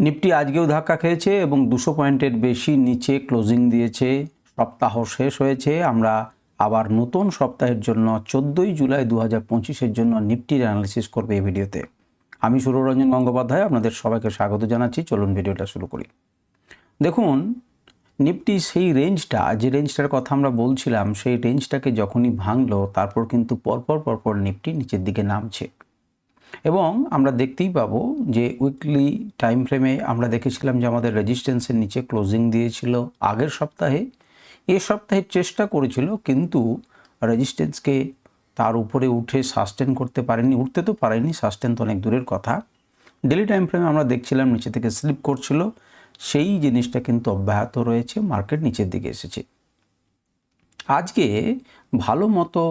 Nifty আজকেও ধাক্কা খেয়েছে এবং দুশো পয়েন্টের বেশি নিচে ক্লোজিং দিয়েছে। সপ্তাহ শেষ হয়েছে। আমরা আবার নতুন সপ্তাহের জন্য চোদ্দোই জুলাই দু হাজার পঁচিশের জন্য নিফটির অ্যানালিসিস করবে এই ভিডিওতে। আমি সুররঞ্জন গঙ্গোপাধ্যায়, আপনাদের সবাইকে স্বাগত জানাচ্ছি। চলুন ভিডিওটা শুরু করি। দেখুন, নিফটি সেই রেঞ্জটা যে রেঞ্জটার কথা আমরা বলছিলাম, সেই রেঞ্জটাকে যখনই ভাঙলো, তারপর কিন্তু পরপর পরপর নিফটি নিচের দিকে নামছে। এবং আমরা দেখতেই পাবো যে উইকলি টাইম ফ্রেমে আমরা দেখেছিলাম যে আমাদের রেজিস্ট্যান্সের নিচে ক্লোজিং দিয়েছিল আগের সপ্তাহে। এ সপ্তাহে চেষ্টা করেছিল, কিন্তু রেজিস্ট্যান্সকে তার উপরে উঠে সাস্টেন করতে পারেনি, উঠতে তো পারেনি সাস্টেন তো অনেক দূরের কথা। ডেলি টাইম ফ্রেমে আমরা দেখছিলাম নিচে থেকে স্লিপ করছিল, সেই জিনিসটা কিন্তু অব্যাহত রয়েছে মার্কেট নিচের দিকে এসেছে। আজকে ভালো মতো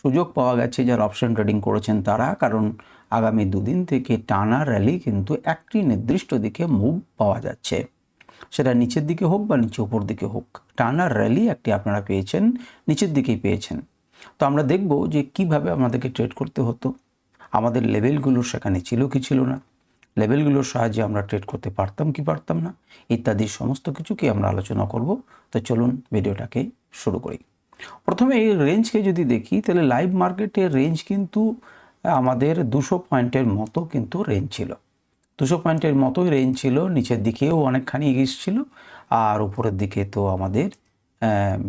সুযোগ পাওয়া গেছে যারা অপশন ট্রেডিং করেছেন তারা, কারণ আগামী দুদিন থেকে টানা র্যালি কিন্তু একটি নির্দিষ্ট দিকে মুভ পাওয়া যাচ্ছে। সেটা নিচের দিকে হোক বা নিচে উপর দিকে হোক, টানা র্যালি একটি আপনারা পেয়েছেন, নিচের দিকেই পেয়েছেন। তো আমরা দেখব যে কীভাবে আমাদেরকে ট্রেড করতে হতো। আমাদের লেভেলগুলো সেখানে ছিল কি ছিল না? লেভেলগুলোর সাহায্যে আমরা ট্রেড করতে পারতাম কি পারতাম না? ইত্যাদি সমস্ত কিছুকে আমরা আলোচনা করব। তো চলুন ভিডিওটাকে শুরু করি। প্রথমে এই রেঞ্জকে যদি দেখি, তাহলে লাইভ মার্কেটের রেঞ্জ কিন্তু আমাদের দুশো পয়েন্টের মতো কিন্তু রেঞ্জ ছিল। দুশো পয়েন্টের মতোই রেঞ্জ ছিল, নিচের দিকেও অনেকখানি এগিয়েছিল আর উপরের দিকে তো আমাদের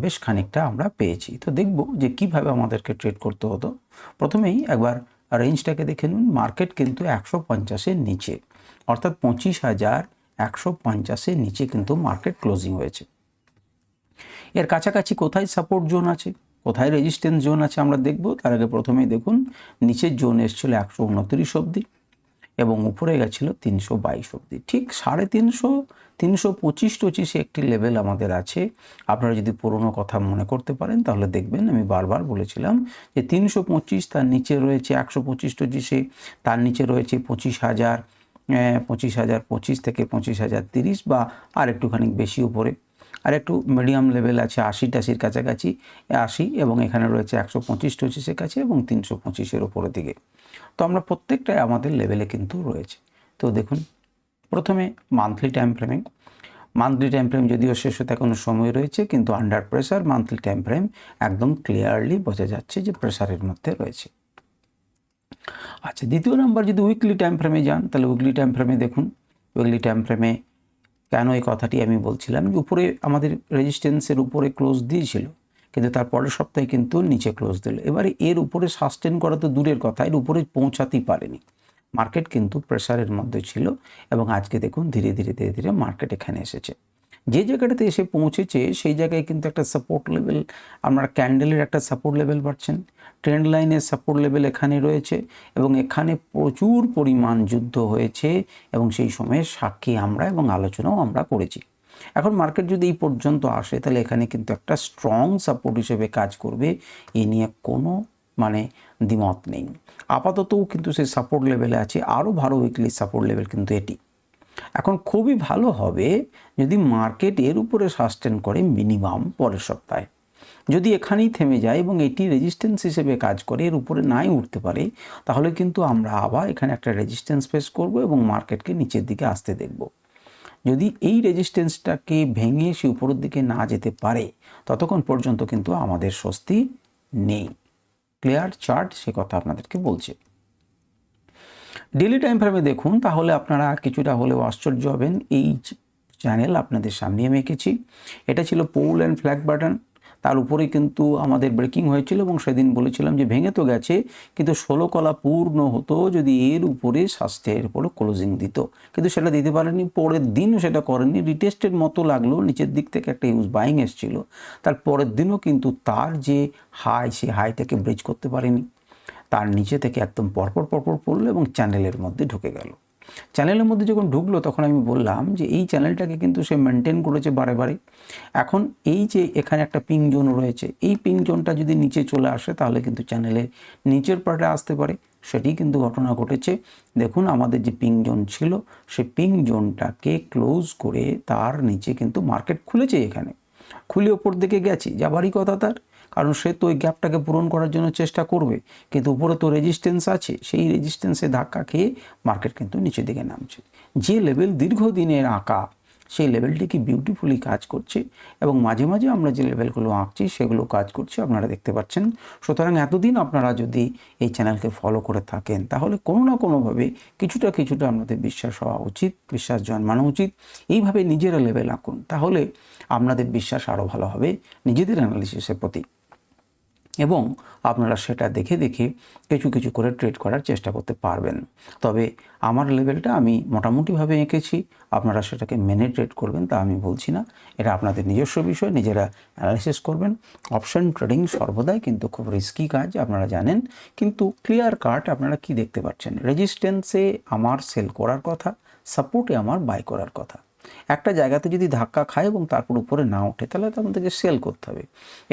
বেশ খানিকটা আমরা পেয়েছি। তো দেখব যে কীভাবে আমাদেরকে ট্রেড করতে হতো। প্রথমেই একবার রেঞ্জটাকে দেখে নিন মার্কেট কিন্তু একশো পঞ্চাশের নিচে, অর্থাৎ পঁচিশ হাজার একশো পঞ্চাশের নিচে কিন্তু মার্কেট ক্লোজিং হয়েছে। এর কাছাকাছি কোথায় সাপোর্ট জোন আছে? কোথায় রেজিস্ট্যান্স জোন আছে আমরা দেখব? তার আগে প্রথমেই দেখুন, নিচের জোন এসেছিল একশো উনত্রিশ অবধি এবং উপরে গেছিল তিনশো বাইশ অবধি। ঠিক সাড়ে তিনশো তিনশো পঁচিশ টচিশে একটি লেভেল আমাদের আছে। আপনারা যদি পুরনো কথা মনে করতে পারেন, তাহলে দেখবেন, আমি বারবার বলেছিলাম যে তিনশো পঁচিশ তার নিচে রয়েছে একশো পঁচিশ টচিশে তার নিচে রয়েছে পঁচিশ হাজার পঁচিশ হাজার পঁচিশ থেকে পঁচিশ হাজার তিরিশ বা আর একটুখানি বেশি উপরে। আর একটু মিডিয়াম লেভেল আছে আশি টাশির কাছাকাছি, আশি এবং এখানে রয়েছে একশো পঁচিশ টচিশের কাছে এবং তিনশো পঁচিশের ওপরের দিকে। তো আমরা প্রত্যেকটাই আমাদের লেভেলে কিন্তু রয়েছে। তো দেখুন, প্রথমে মান্থলি টাইম ফ্রেমে মান্থলি টাইম ফ্রেম যদিও শেষ হতে এখনও সময় রয়েছে, কিন্তু under pressure monthly time frame একদম ক্লিয়ারলি বোঝা যাচ্ছে যে প্রেসারের মধ্যে রয়েছে। আচ্ছা দ্বিতীয় নাম্বার যদি উইকলি টাইম ফ্রেমে যান, তাহলে উইকলি টাইম ফ্রেমে দেখুন উইকলি টাইম ফ্রেমে কেন এই কথাটি আমি বলছিলাম? যে উপরে আমাদের রেজিস্ট্যান্সের উপরে ক্লোজ দিয়েছিল, কিন্তু তার পরের সপ্তাহে কিন্তু নিচে ক্লোজ দিল। এবারে এর উপরে সাস্টেন করা তো দূরের কথা, এর উপরে পৌঁছাতেই পারেনি। মার্কেট কিন্তু প্রেশারের মধ্যে ছিল এবং আজকে দেখুন ধীরে ধীরে ধীরে ধীরে মার্কেট এখানে এসেছে। যে জায়গাটাতে এসে পৌঁছেছে, সেই জায়গায় কিন্তু একটা সাপোর্ট লেভেল আপনারা ক্যান্ডেলের একটা সাপোর্ট লেভেল পাচ্ছেন। ট্রেন্ড লাইনের সাপোর্ট লেভেল এখানে রয়েছে এবং এখানে প্রচুর পরিমাণ যুদ্ধ হয়েছে এবং সেই সময়ে সাক্ষী আমরা এবং আলোচনাও আমরা করেছি। এখন মার্কেট যদি এই পর্যন্ত আসে, তাহলে এখানে কিন্তু একটা স্ট্রং সাপোর্ট হিসেবে কাজ করবে, এ নিয়ে কোনো মানে দ্বিমত নেই। আপাততও কিন্তু সেই সাপোর্ট লেভেলে আছে, আরও ভালো উইকলি সাপোর্ট লেভেল কিন্তু এটি। এখন খুবই ভালো হবে যদি মার্কেট এর উপরে সাস্টেন করে মিনিমাম পরের সপ্তাহে। যদি এখানেই থেমে যায় এবং এটি রেজিস্ট্যান্স হিসেবে কাজ করে, এর উপরে নাই উঠতে পারে, তাহলে কিন্তু আমরা আবার এখানে একটা রেজিস্ট্যান্স ফেস করব এবং মার্কেটকে নিচের দিকে আসতে দেখব। যদি এই রেজিস্ট্যান্সটাকে ভেঙে সে উপরের দিকে না যেতে পারে, ততক্ষণ পর্যন্ত কিন্তু আমাদের স্বস্তি নেই। ক্লিয়ার চার্ট সে কথা আপনাদেরকে বলছে। ডেলি টাইম ফ্রেমে দেখুন, তাহলে আপনারা কিছুটা হলেও আশ্চর্য হবেন। এই চ্যানেল আপনাদের সামনে আমি এঁকেছি। এটা ছিল পোল অ্যান্ড ফ্ল্যাগ বাটন তার উপরে কিন্তু আমাদের ব্রেকিং হয়েছিল এবং সেদিন বলেছিলাম যে ভেঙে তো গেছে, কিন্তু ষোলো কলা পূর্ণ হতো যদি এর উপরে স্বাস্থ্যের উপরে ক্লোজিং দিত। কিন্তু সেটা দিতে পারেনি পরের দিনও সেটা করেনি রিটেস্টের মতো লাগল, নিচের দিক থেকে একটা ইউজ বাইং এসেছিল। তার পরের দিনও কিন্তু তার যে হাই সে হাই থেকে ব্রিজ করতে পারেনি। তার নিচে থেকে একদম পরপর পরপর পড়ল এবং চ্যানেলের মধ্যে ঢুকে গেল। চ্যানেলের মধ্যে যখন ঢুকলো, তখন আমি বললাম যে, এই চ্যানেলটাকে কিন্তু সে মেনটেন করেছে বারে বারে। এখন এই যে এখানে একটা পিং জোন রয়েছে, এই পিং জোনটা যদি নিচে চলে আসে, তাহলে কিন্তু চ্যানেলের নিচের পার্টে আসতে পারে। সেটি কিন্তু ঘটনা ঘটেছে। দেখুন, আমাদের যে পিং জোন ছিল, সে পিং জোনটাকে ক্লোজ করে তার নিচে কিন্তু মার্কেট খুলেছে এখানে। খুলে ওপর দিকে গেছে। যাবারই কথা তার। কারণ সে তো ওই গ্যাপটাকে পূরণ করার জন্য চেষ্টা করবে। কিন্তু উপরে তো রেজিস্ট্যান্স আছে, সেই রেজিস্ট্যান্সে ধাক্কা খেয়ে মার্কেট কিন্তু নিচের দিকে নামছে। যে লেভেল দীর্ঘদিনের আঁকা, সেই লেভেলটি কি বিউটিফুলি কাজ করছে? এবং মাঝে মাঝে আমরা যে লেভেলগুলো আঁকছি, সেগুলো কাজ করছে আপনারা দেখতে পাচ্ছেন। সুতরাং এতদিন আপনারা যদি এই চ্যানেলকে ফলো করে থাকেন, তাহলে কোনো না কোনোভাবে কিছুটা কিছুটা আপনাদের বিশ্বাস হওয়া উচিত, বিশ্বাস জন্মানো উচিত। এইভাবে নিজেরা লেভেল আঁকুন, তাহলে আপনাদের বিশ্বাস আরও ভালো হবে নিজেদের অ্যানালিসিসের প্রতি। এবং আপনারা সেটা দেখে দেখে কিছু কিছু করে ট্রেড করার চেষ্টা করতে পারবেন। তবে আমার লেভেলটা আমি মোটামুটিভাবে এঁকেছি, আপনারা সেটাকে মেনে ট্রেড করবেন তা আমি বলছি না। এটা আপনাদের নিজস্ব বিষয়, নিজেরা অ্যানালিসিস করবেন। অপশন ট্রেডিং সর্বদাই কিন্তু খুব রিস্কি কাজ, আপনারা জানেন। কিন্তু ক্লিয়ার কাট আপনারা কি দেখতে পাচ্ছেন? রেজিস্ট্যান্সে আমার সেল করার কথা সাপোর্টে আমার বাই করার কথা। একটা জায়গাতে যদি ধাক্কা খায় এবং তারপর উপরে না ওঠে, তাহলে তো আমাদেরকে সেল করতে হবে।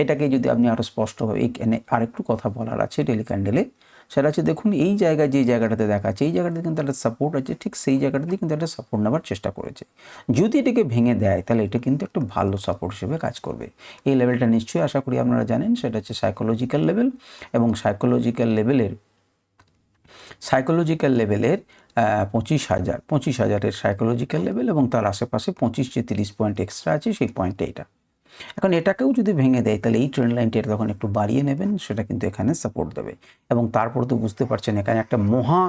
এটাকে যদি আপনি আরও স্পষ্টভাবে এখানে আরেকটু কথা বলার আছে ডেলি ক্যান্ডেলে, সেটা হচ্ছে দেখুন, এই জায়গায় যে জায়গাটাতে দেখাচ্ছে, এই জায়গাটাতে কিন্তু একটা সাপোর্ট আছে, ঠিক সেই জায়গাটাতে কিন্তু একটা সাপোর্ট নেওয়ার চেষ্টা করেছে। যদি এটাকে ভেঙে দেয়, তাহলে এটা কিন্তু একটা ভালো সাপোর্ট হিসেবে কাজ করবে। এই লেভেলটা নিশ্চয়ই আশা করি আপনারা জানেন, সেটা হচ্ছে সাইকোলজিক্যাল লেভেল এবং সাইকোলজিক্যাল লেভেলের সাইকোলজিক্যাল লেভেলের পঁচিশ হাজার, পঁচিশ হাজারের সাইকোলজিক্যাল লেভেল এবং তার আশেপাশে পঁচিশ যে তিরিশ পয়েন্ট এক্সট্রা আছে, সেই পয়েন্টটা এটা। এখন এটাকেও যদি ভেঙে দেয়, তাহলে এই ট্রেন লাইনটি তখন একটু বাড়িয়ে নেবেন, সেটা কিন্তু এখানে সাপোর্ট দেবে। এবং তারপর তো বুঝতে পারছেন, এখানে একটা মহা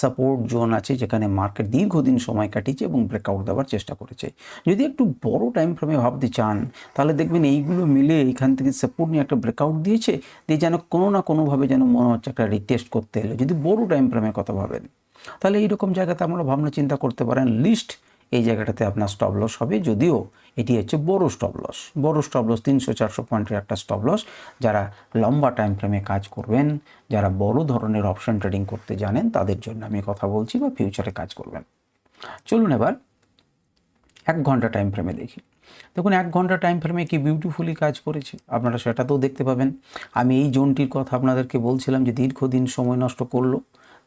সাপোর্ট জোন আছে যেখানে মার্কেট দীর্ঘদিন সময় কাটিয়েছে এবং ব্রেকআউট দেওয়ার চেষ্টা করেছে। যদি একটু বড় টাইম ফ্রেমে ভাবতে চান, তাহলে দেখবেন এইগুলো মিলে এখান থেকে সাপোর্ট নিয়ে একটা ব্রেকআউট দিয়েছে, দিয়ে যেন কোনো না কোনোভাবে যেন মনে হচ্ছে একটা রিটেস্ট করতে এলো। যদি বড় টাইম ফ্রেমে কথা ভাবেন, তাহলে এইরকম জায়গাতে আমরা ভাবনা চিন্তা করতে পারেন। লিস্ট এই জায়গাটাতে আপনার স্টপ লস হবে। যদিও এটি হচ্ছে বড় স্টপ লস বড় স্টপ লস তিনশো চারশো পয়েন্টের একটা স্টপ লস যারা লম্বা টাইম ফ্রেমে কাজ করবেন, যারা বড় ধরনের অপশন ট্রেডিং করতে জানেন, তাদের জন্য আমি কথা বলছি বা ফিউচারে কাজ করবেন। চলুন এবার এক ঘণ্টা টাইম ফ্রেমে দেখি। দেখুন, এক ঘণ্টা টাইম ফ্রেমে কি বিউটিফুলি কাজ করেছে? আপনারা সেটাতেও দেখতে পাবেন। আমি এই জোনটির কথা আপনাদেরকে বলছিলাম যে দীর্ঘদিন সময় নষ্ট করল।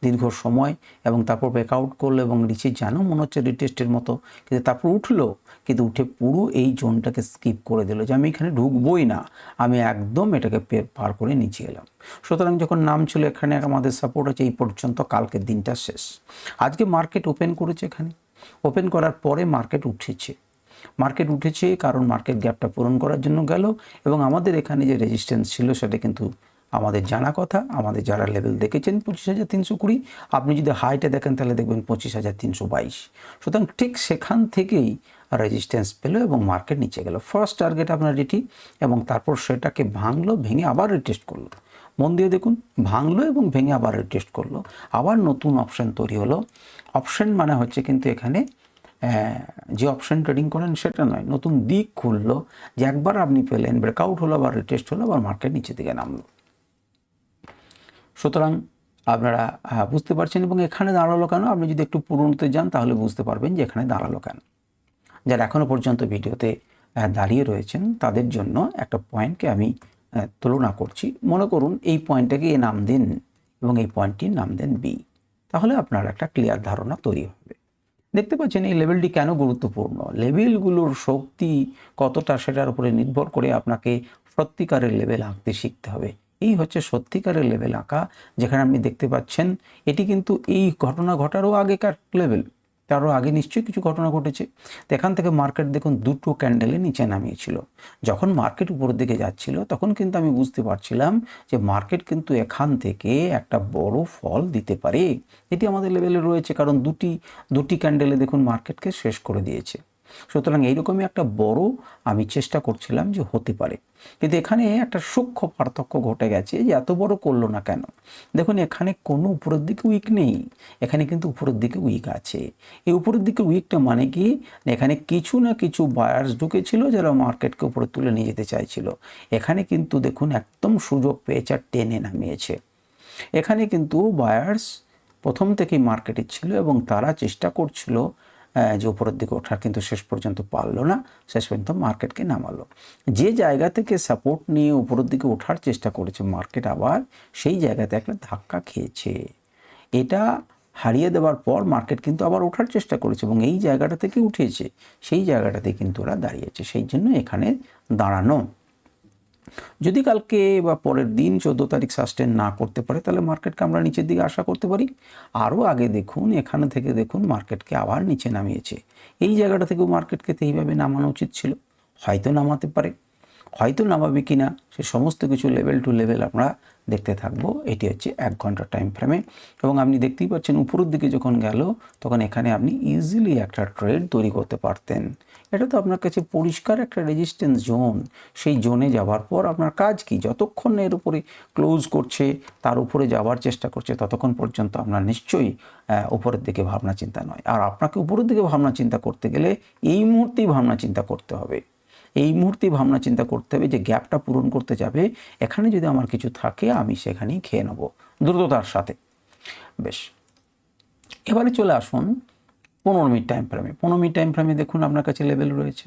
দীর্ঘ সময় এবং তারপর ব্রেকআউট করল এবং নিচে যেন মনে হচ্ছে রিটেস্টের মতো, কিন্তু তারপর উঠল, কিন্তু উঠে পুরো এই জোনটাকে স্কিপ করে দিল যে আমি এখানে ঢুকবই না, আমি একদম এটাকে পার করে নিচে এলাম। সুতরাং যখন নাম ছিল এখানে আমাদের সাপোর্ট আছে, এই পর্যন্ত কালকের দিনটা শেষ। আজকে মার্কেট ওপেন করেছে এখানে। ওপেন করার পরে মার্কেট উঠেছে। মার্কেট উঠেছে কারণ মার্কেট গ্যাপটা পূরণ করার জন্য গেল এবং আমাদের এখানে যে রেজিস্ট্যান্স ছিল সেটা কিন্তু আমাদের জানা কথা, আমাদের যারা লেভেল দেখেছেন পঁচিশ হাজার তিনশো কুড়ি, আপনি যদি হাইটে দেখেন তাহলে দেখবেন পঁচিশ হাজার তিনশো বাইশ। সুতরাং ঠিক সেখান থেকেই রেজিস্ট্যান্স পেল এবং মার্কেট নিচে গেল। ফার্স্ট টার্গেট আপনার এটি এবং তারপর সেটাকে ভাঙলো, ভেঙে আবার রিটেস্ট করল। মন দিয়ে দেখুন, ভাঙলো এবং ভেঙে আবার রিটেস্ট করল। আবার নতুন অপশান তৈরি হলো। অপশান মানে হচ্ছে কিন্তু এখানে যে অপশান ট্রেডিং করেন সেটা নয়, নতুন দিক খুললো, যে একবার আপনি পেলেন ব্রেকআউট হলো, আবার রিটেস্ট হলো, আবার মার্কেট নিচে দিকে নামলো। সুতরাং আপনারা বুঝতে পারছেন এবং এখানে দাঁড়াল কেন? আপনি যদি একটু পুরনোতে যান তাহলে বুঝতে পারবেন যে এখানে দাঁড়াল কেন। যারা এখনও পর্যন্ত ভিডিওতে দাঁড়িয়ে রয়েছেন তাদের জন্য একটা পয়েন্টকে আমি তুলনা করছি। মনে করুন এই পয়েন্টটাকে এ নাম দিন এবং এই পয়েন্টটির নাম দেন বি তাহলে আপনার একটা ক্লিয়ার ধারণা তৈরি হবে। দেখতে পাচ্ছেন এই লেভেলটি কেন গুরুত্বপূর্ণ? লেভেলগুলোর শক্তি কতটা সেটার উপরে নির্ভর করে আপনাকে সত্যিকারের লেভেল আঁকতে শিখতে হবে। এই হচ্ছে সত্যিকারের লেভেল আঁকা, যেখানে আপনি দেখতে পাচ্ছেন এটি কিন্তু এই ঘটনা ঘটারও আগেকার লেভেল তারও আগে নিশ্চয়ই কিছু ঘটনা ঘটেছে। তো এখান থেকে মার্কেট দেখুন দুটো ক্যান্ডেলে নিচে নামিয়েছিল। যখন মার্কেট উপরের দিকে যাচ্ছিল, তখন কিন্তু আমি বুঝতে পারছিলাম যে মার্কেট কিন্তু এখান থেকে একটা বড় ফল দিতে পারে। এটি আমাদের লেভেলে রয়েছে, কারণ দুটি দুটি ক্যান্ডেলে দেখুন মার্কেটকে শেষ করে দিয়েছে। সুতরাং এইরকমই একটা বড় আমি চেষ্টা করছিলাম যে হতে পারে। কিন্তু এখানে একটা সূক্ষ্ম পার্থক্য ঘটে গেছে যে এত বড় করল না কেন? দেখুন, এখানে কোনো উপরের দিকে উইক নেই, এখানে কিন্তু উপরের দিকে উইক আছে। এই উপরের দিকে উইকটা মানে কি? এখানে কিছু না কিছু বায়ার্স ঢুকেছিল যারা মার্কেটকে উপরে তুলে নিয়ে যেতে চাইছিল। এখানে কিন্তু দেখুন, একদম সুযোগ পেয়েছে আর টেনে নামিয়েছে। এখানে কিন্তু বায়ার্স প্রথম থেকেই মার্কেটে ছিল এবং তারা চেষ্টা করছিল যে উপরের দিকে ওঠার কিন্তু শেষ পর্যন্ত পারল না, শেষ পর্যন্ত মার্কেটকে নামালো। যে জায়গা থেকে সাপোর্ট নিয়ে উপরের দিকে ওঠার চেষ্টা করেছে মার্কেট আবার, সেই জায়গাতে একটা ধাক্কা খেয়েছে। এটা হারিয়ে দেওয়ার পর মার্কেট কিন্তু আবার ওঠার চেষ্টা করেছে এবং এই জায়গাটা থেকে উঠেছে, সেই জায়গাটাতে কিন্তু ওরা দাঁড়িয়েছে। সেই জন্য এখানে দাঁড়ানো যদি কালকে বা পরের দিন চোদ্দ তারিখ সাস্টেন না করতে পারে, তাহলে মার্কেটকে আমরা নিচের দিকে আশা করতে পারি। আরও আগে দেখুন, এখানে থেকে দেখুন মার্কেটকে আবার নিচে নামিয়েছে। এই জায়গাটা থেকেও মার্কেটকে তো এইভাবে নামানো উচিত ছিল। হয়তো নামাতে পারে, হয়তো নামাবে কি না সে সমস্ত কিছু লেভেল টু লেভেল আমরা দেখতে থাকব। এটি হচ্ছে এক ঘণ্টা টাইম ফ্রেমে এবং আপনি দেখতেই পাচ্ছেন, উপরের দিকে যখন গেল, তখন এখানে আপনি ইজিলি একটা ট্রেড তৈরি করতে পারতেন। এটা তো আপনার কাছে পরিষ্কার একটা রেজিস্ট্যান্স জোন সেই জোনে যাওয়ার পর আপনার কাজ কি? যতক্ষণ এর উপরে ক্লোজ করছে, তার উপরে যাওয়ার চেষ্টা করছে, ততক্ষণ পর্যন্ত আপনার নিশ্চয়ই উপরের দিকে ভাবনা চিন্তা নয়। আর আপনাকে উপরের দিকে ভাবনা চিন্তা করতে গেলে এই মুহূর্তেই ভাবনা চিন্তা করতে হবে। এই মুহূর্তে ভাবনা চিন্তা করতে হবে যে গ্যাপটা পূরণ করতে যাবে, এখানে যদি আমার কিছু থাকে, আমি সেখানেই খেয়ে নেব দ্রুততার সাথে। বেশ। এবারে চলে আসুন পনেরো মিনিট টাইম ফ্রেমে পনেরো মিনিট টাইম ফ্রেমে দেখুন আপনার কাছে লেভেল রয়েছে।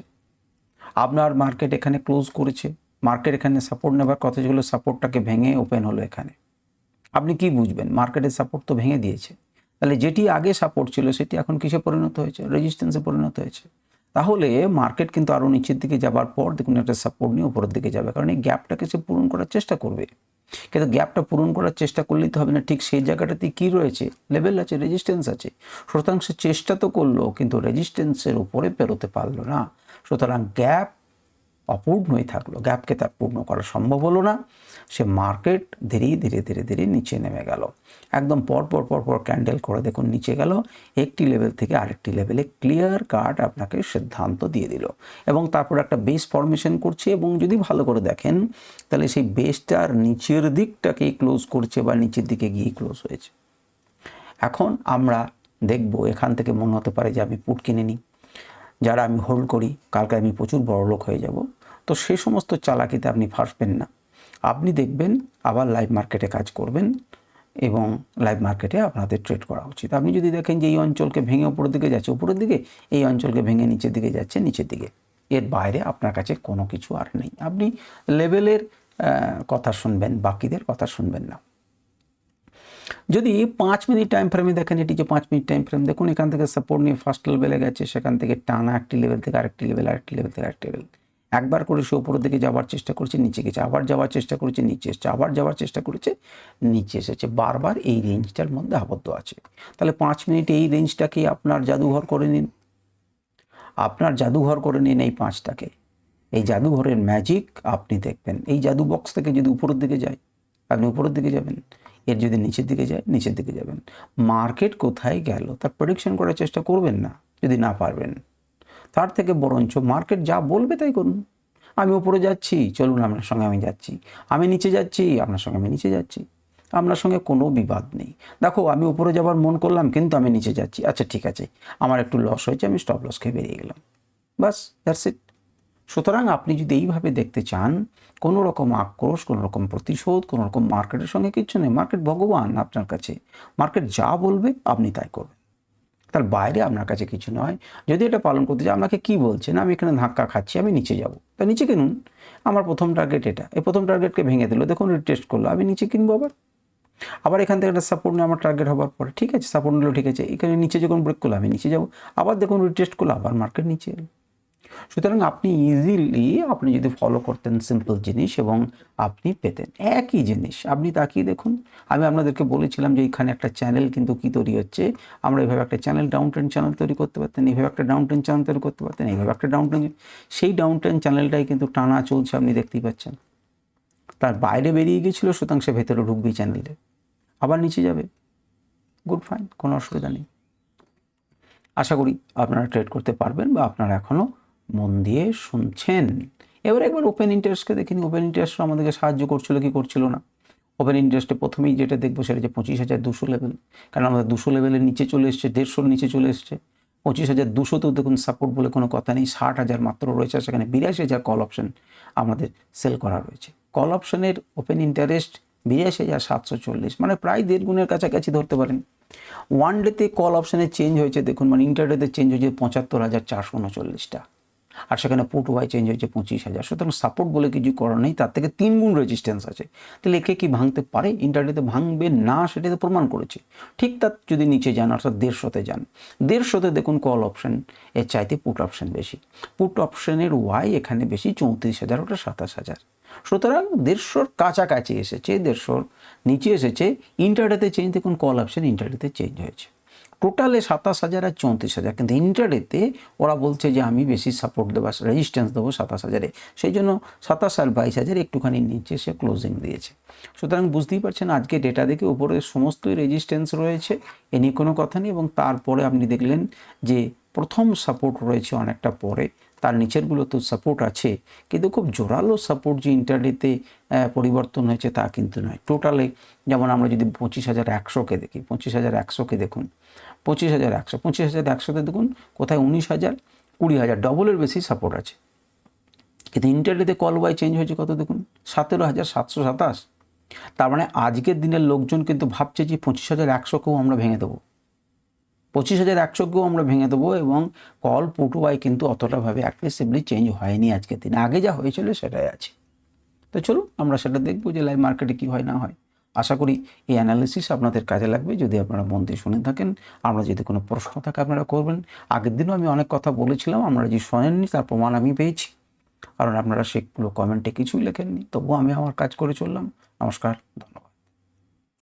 আপনার মার্কেট এখানে ক্লোজ করেছে। মার্কেট এখানে সাপোর্ট নেবার কথা ছিল সাপোর্টটাকে ভেঙে ওপেন হলো এখানে। আপনি কি বুঝবেন? মার্কেটের সাপোর্ট তো ভেঙে দিয়েছে। তাহলে যেটি আগে সাপোর্ট ছিল সেটি এখন কিসে পরিণত হয়েছে? রেজিস্ট্যান্সে পরিণত হয়েছে। তাহলে মার্কেট কিন্তু আরও নিচের দিকে যাবার পর দেখুন একটা সাপোর্ট নিয়ে উপরের দিকে যাবে। কারণ এই গ্যাপটাকে সে পূরণ করার চেষ্টা করবে। কিন্তু গ্যাপটা পূরণ করার চেষ্টা করলেই তো হবে না। ঠিক সেই জায়গাটাতে কি রয়েছে? লেভেল আছে রেজিস্ট্যান্স আছে। সে চেষ্টা তো করল, কিন্তু রেজিস্ট্যান্সের উপরে পেরোতে পারল না। সুতরাং গ্যাপ অপূর্ণই থাকল। গ্যাপকে তার পূর্ণ করা সম্ভব হলো না। সে মার্কেট ধীরে ধীরে ধীরে ধীরে নিচে নেমে গেল। একদম পর পর পর পর ক্যান্ডেল করে দেখুন নিচে গেল। একটি লেভেল থেকে আরেকটি লেভেলে ক্লিয়ার কাট আপনাকে সিদ্ধান্ত দিয়ে দিল। এবং তারপর একটা বেস ফরমেশন করছে এবং যদি ভালো করে দেখেন, তাহলে সেই বেসটার নিচের দিকটাকেই ক্লোজ করছে বা নিচের দিকে গিয়ে ক্লোজ হয়েছে। এখন আমরা দেখব, এখান থেকে মনে হতে পারে যে আমি পুট কিনে নিই। যারা আমি হোল্ড করি, কালকে আমি প্রচুর বড় লোক হয়ে যাব। তো সে সমস্ত চালাকিতে আপনি ফাঁসবেন না। আপনি দেখবেন আবার লাইভ মার্কেটে কাজ করবেন এবং লাইভ মার্কেটে আপনাদের ট্রেড করা উচিত। আপনি যদি দেখেন যে এই অঞ্চলকে ভেঙে উপরের দিকে যাচ্ছে, উপরের দিকে, এই অঞ্চলকে ভেঙে নিচের দিকে যাচ্ছে, নিচের দিকে। এর বাইরে আপনার কাছে কোনো কিছু আর নেই। আপনি লেভেলের কথা শুনবেন, বাকিদের কথা শুনবেন না। যদি পাঁচ মিনিট টাইম ফ্রেমে দেখেন, এটি যে পাঁচ মিনিট টাইম ফ্রেম দেখুন এখান থেকে সাপোর্ট নিয়ে ফার্স্ট লেভেলে গেছে, সেখান থেকে টানা একটি লেভেল থেকে আরেকটি লেভেল আরেকটি লেভেল থেকে আরেকটি লেভেল একবার করে সে উপরের দিকে যাওয়ার চেষ্টা করছে, নিচে গেছে, আবার যাওয়ার চেষ্টা করেছে, নিচে এসেছে, আবার যাওয়ার চেষ্টা করেছে, নিচে এসেছে। বারবার এই রেঞ্জটার মধ্যে আবদ্ধ আছে। তাহলে পাঁচ মিনিট এই রেঞ্জটাকে আপনার জাদুঘর করে নিন। আপনার জাদুঘর করে নিন এই পাঁচটাকে। এই জাদুঘরের ম্যাজিক আপনি দেখবেন। এই জাদু বক্স থেকে যদি উপরের দিকে যায়, আপনি উপরের দিকে যাবেন। এর যদি নিচের দিকে যায়, নিচের দিকে যাবেন। মার্কেট কোথায় গেল? তার প্রেডিকশন করার চেষ্টা করবেন না, যদি না পারবেন। তার থেকে বরঞ্চ মার্কেট যা বলবে তাই করুন। আমি উপরে যাচ্ছি, চলুন আপনার সঙ্গে আমি যাচ্ছি। আমি নিচে যাচ্ছি, আপনার সঙ্গে আমি নিচে যাচ্ছি। আপনার সঙ্গে কোনো বিবাদ নেই। দেখো, আমি উপরে যাবার মন করলাম, কিন্তু আমি নিচে যাচ্ছি। আচ্ছা ঠিক আছে। আমার একটু লস হয়েছে, আমি স্টপ লস খেয়ে বেরিয়ে গেলাম। বাস দ্যাটস ইট সুতরাং আপনি যদি এইভাবে দেখতে চান কোনো রকম আক্রোশ, কোনো রকম প্রতিশোধ, কোনো রকম মার্কেটের সঙ্গে কিচ্ছু নেই। মার্কেট ভগবান আপনার কাছে। মার্কেট যা বলবে আপনি তাই করবেন। তার বাইরে আপনার কাছে কিছু নয়। যদি এটা পালন করতে চাই আপনাকে কি বলছেন? আমি এখানে ধাক্কা খাচ্ছি, আমি নিচে যাব। তা নিচে কিনুন। আমার প্রথম টার্গেট এটা। এই প্রথম টার্গেটকে ভেঙে দিল। দেখুন রিটেস্ট করল। আমি নিচে কিনবো আবার? আবার এখান থেকে একটা সাপোর্ট নিয়ে আমার টার্গেট হওয়ার পরে। ঠিক আছে সাপোর্ট নিলো, ঠিক আছে। এখানে নিচে যখন ব্রেক করল, আমি নিচে যাব। আবার দেখুন রিটেস্ট করল, আবার মার্কেট নিচে এলো। সুতরাং আপনি ইজিলি আপনি যদি ফলো করতেন সিম্পল জিনিস এবং আপনি পেতেন একই জিনিস। আপনি তাকিয়ে দেখুন, আমি আপনাদেরকে বলেছিলাম যে এখানে একটা চ্যানেল কিন্তু কি তৈরি হচ্ছে? আমরা এইভাবে একটা চ্যানেল ডাউন ট্রেন চ্যানেল তৈরি করতে পারতেন এইভাবে একটা ডাউন ট্রেন চ্যানেল তৈরি করতে পারতেন এইভাবে একটা ডাউন ট্রেন সেই ডাউন ট্রেন চ্যানেলটাই কিন্তু টানা চলছে আপনি দেখতেই পাচ্ছেন। তার বাইরে বেরিয়ে গিয়েছিল, সুতরাং সে ভেতরে ঢুকবেই চ্যানেলে আবার নিচে যাবে। গুড ফাইন কোনো অসুবিধা নেই। আশা করি আপনারা ট্রেড করতে পারবেন বা আপনারা এখনও মন দিয়ে শুনছেন। এবার একবার ওপেন ইন্টারেস্টকে দেখে নিই। ওপেন ইন্টারেস্ট আমাদেরকে সাহায্য করছিল কি করছিল না? ওপেন ইন্টারেস্টে প্রথমেই যেটা দেখব সেটা যে পঁচিশ হাজার দুশো লেভেল কারণ আমাদের দুশো লেভেলের নিচে চলে এসছে, দেড়শোর নিচে চলে এসছে। পঁচিশ হাজার দুশোতেও দেখুন সাপোর্ট বলে কোনো কথা নেই। ষাট হাজার মাত্র রয়েছে সেখানে বিরাশি হাজার কল অপশন আমাদের সেল করা রয়েছে। কল অপশনের ওপেন ইন্টারেস্ট বিরাশি হাজার সাতশো চল্লিশ। মানে প্রায় দেড় গুণের কাছাকাছি ধরতে পারেন। ওয়ান ডেতে কল অপশানে চেঞ্জ হয়েছে। দেখুন মানে ইন্টারডেতে চেঞ্জ হয়েছে পঁচাত্তর হাজার চারশো উনচল্লিশটা। আর সেখানে পুট ওয়াই চেঞ্জ হয়েছে পঁচিশ হাজার। সুতরাং সাপোর্ট বলে কিছু করার নেই, তার থেকে তিন গুণ রেজিস্ট্যান্স আছে। তাহলে একে কি ভাঙতে পারে? ইন্টারনেটে ভাঙবে না সেটাতে প্রমাণ করেছে। ঠিক তার যদি নিচে যান, অর্থাৎ দেড়শোতে যান। দেড়শোতে দেখুন কল অপশন এর চাইতে পুট অপশন বেশি। পুট অপশনের ওয়াই এখানে বেশি, চৌত্রিশ হাজার ওটা সাতাশ হাজার। সুতরাং দেড়শোর কাছাকাছি এসেছে, দেড়শোর নিচে এসেছে। ইন্টারনেটে চেঞ্জ দেখুন কল অপশন ইন্টারডেতে চেঞ্জ হয়েছে। টোটালে সাতাশ হাজার আর চৌত্রিশ হাজার। কিন্তু ইন্টারডেতে ওরা বলছে যে আমি বেশি সাপোর্ট দেবো রেজিস্ট্যান্স দেবো সাতাশ হাজারে। সেই জন্য সাতাশ আর বাইশ হাজার একটুখানি নিচে সে ক্লোজিং দিয়েছে। সুতরাং বুঝতেই পারছেন, আজকে ডেটা দেখে উপরে সমস্তই রেজিস্ট্যান্স রয়েছে, এ নিয়ে কোনো কথা নেই। এবং তারপরে আপনি দেখলেন যে প্রথম সাপোর্ট রয়েছে অনেকটা পরে। তার নিচেরগুলো তো সাপোর্ট আছে, কিন্তু খুব জোরালো সাপোর্ট যে ইন্টারনেটে পরিবর্তন হয়েছে তা কিন্তু নয়। টোটালে যেমন আমরা যদি পঁচিশ হাজার একশোকে দেখি, পঁচিশ হাজার একশোকে দেখুন পঁচিশ হাজার একশো। পঁচিশ হাজার একশোতে দেখুন কোথায় উনিশ হাজার, কুড়ি হাজার। ডবলের বেশি সাপোর্ট আছে। কিন্তু ইন্টারনেটে কল বাই চেঞ্জ হয়েছে কত দেখুন? সতেরো হাজার সাতশো সাতাশ। তার মানে আজকের দিনের লোকজন কিন্তু ভাবছে যে পঁচিশ হাজার একশোকেও আমরা ভেঙে দেবো। পঁচিশ হাজার একশোকেও আমরা ভেঙে দেবো এবং কল পুটুয়াই কিন্তু অতটাভাবে অ্যাগ্রেসিভলি চেঞ্জ হয়নি আজকের দিনে। আগে যা হয়েছিল সেটাই আছে। তো চলুন আমরা সেটা দেখব যে লাইভ মার্কেটে কী হয় না হয়। আশা করি এই অ্যানালিসিস আপনাদের কাজে লাগবে। যদি আপনারা মন দিয়ে শুনে থাকেন, আমরা যদি কোনো প্রশ্ন থাকে আপনারা করবেন। আগের দিনও আমি অনেক কথা বলেছিলাম, আমরা যে শোনেননি তার প্রমাণ আমি পেয়েছি। কারণ আপনারা সেগুলো কমেন্টে কিছুই লেখেননি। তবুও আমি আমার কাজ করে চললাম। নমস্কার, ধন্যবাদ।